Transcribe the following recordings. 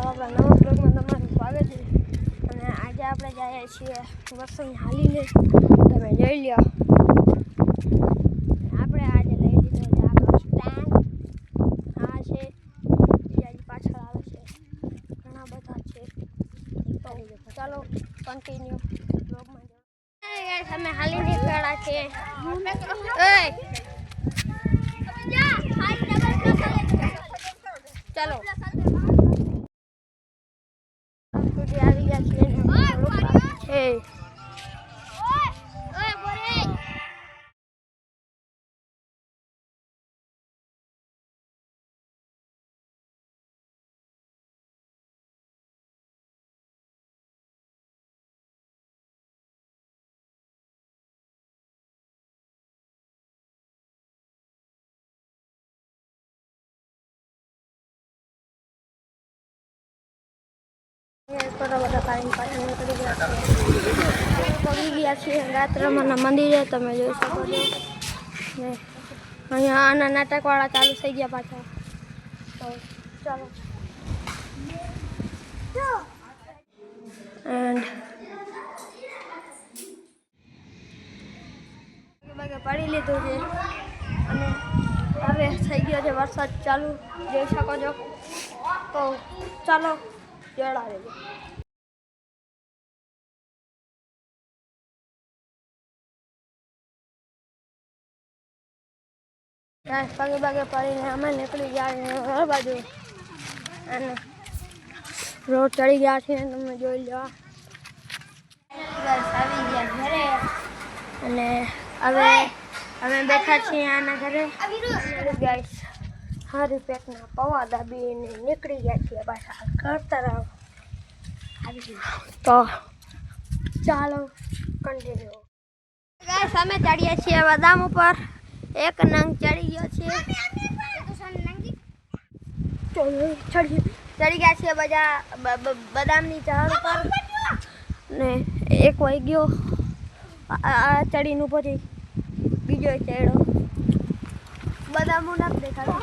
આપણા નવા બ્લોગમાં તમારું સ્વાગત છે. અને આજે આપણે જઈએ છીએ વસંત હાલીને. તમે જોઈ લો આપણે આજે લઈ લીધો છે આપણો સ્ટેન્ડ આ છે, બીજા પાછળ આવે છે. ઘણા બધા છે. ચાલો કન્ટિન્યુ બ્લોગમાં તમે હાલીને હાલી નીકળ્યા છે સુધી આવી ગયા છીએ બધા કાઢીને પાછા નીકળી ગયા છીએ પગી ગયા મંદિરે તમે જોઈ શકો છો અહીંયા આના નાટકવાળા ચાલુ થઈ ગયા પાછા તો ચાલો એન્ડ પાડી લીધું છે અને હવે થઈ ગયો છે વરસાદ ચાલુ જોઈ શકો છો તો ચાલો પગે પગે પડીને અમે નીકળી ગયા છે ઘર બાજુ. અને રોડ ચડી ગયા છે તમે જોઈ લો. આવી ગયા ઘરે. અને હવે અમે બેઠા છીએ આના ઘરે. ગાઈસ હારી પેટના પૌવા દાબીને નીકળી ગયા છીએ પાછા ઘર તરફ. તો ચાલો કન્ટિન્યુ ગાઈસ અમે ચડીએ છીએ બદામ ઉપર. એક નંગ ચડી ગયો છે. ચડી ગયા છીએ બધા બદામની ચાળ ઉપર. ને એક વાઈ ગયો. આ ચડીને પછી બીજો ચડ્યો. બદામો નથી દેખાતું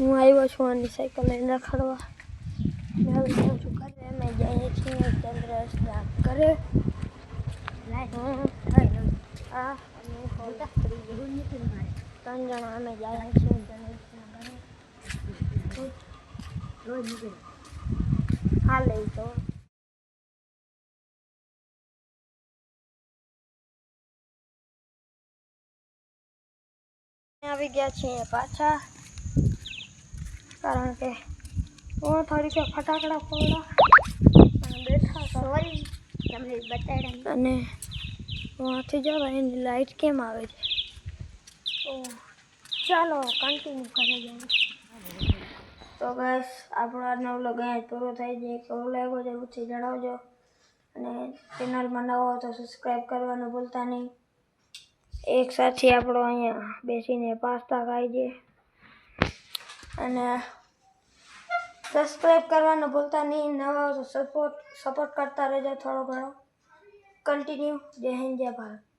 હું આવ્યો છું આની સાયકલ લઈને રખડવા મેં હવે જાઉં છું ઘરે અમે જઈએ છીએ ચંદ્રસ ઘરે હમ, આ અમે હોતા ત્રણ જણા અમે જાય છીએ ચંદ્રસના ઘરે હા લઈ તો આવી ગયા છીએ પાછા કારણ કે હું થોડીક ફટાકડા ફોડા અને બેઠા સોરી તમને બતાડ્યા અને વાંથી જવા એની લાઈટ કેમ આવે છે તો ચાલો કન્ટિન્યુ કરી જાય તો બસ આપણો આજનો વ્લોગ અહીંયા પૂરો થઈ જાય કેવો લાગ્યો જરૂરથી જણાવજો અને ચેનલમાં નવો હો તો સબસ્ક્રાઈબ કરવાનું ભૂલતા નહીં એક સાથે આપણો અહીંયા બેસીને પાસ્તા ખાઈ જઈએ અને સબસ્ક્રાઈબ કરવાનું ભૂલતા નહીં, નવા સપોર્ટ સપોર્ટ કરતા રહેજો થોડો ઘણો. કન્ટિન્યુ જય હિન્દ, જય ભારત.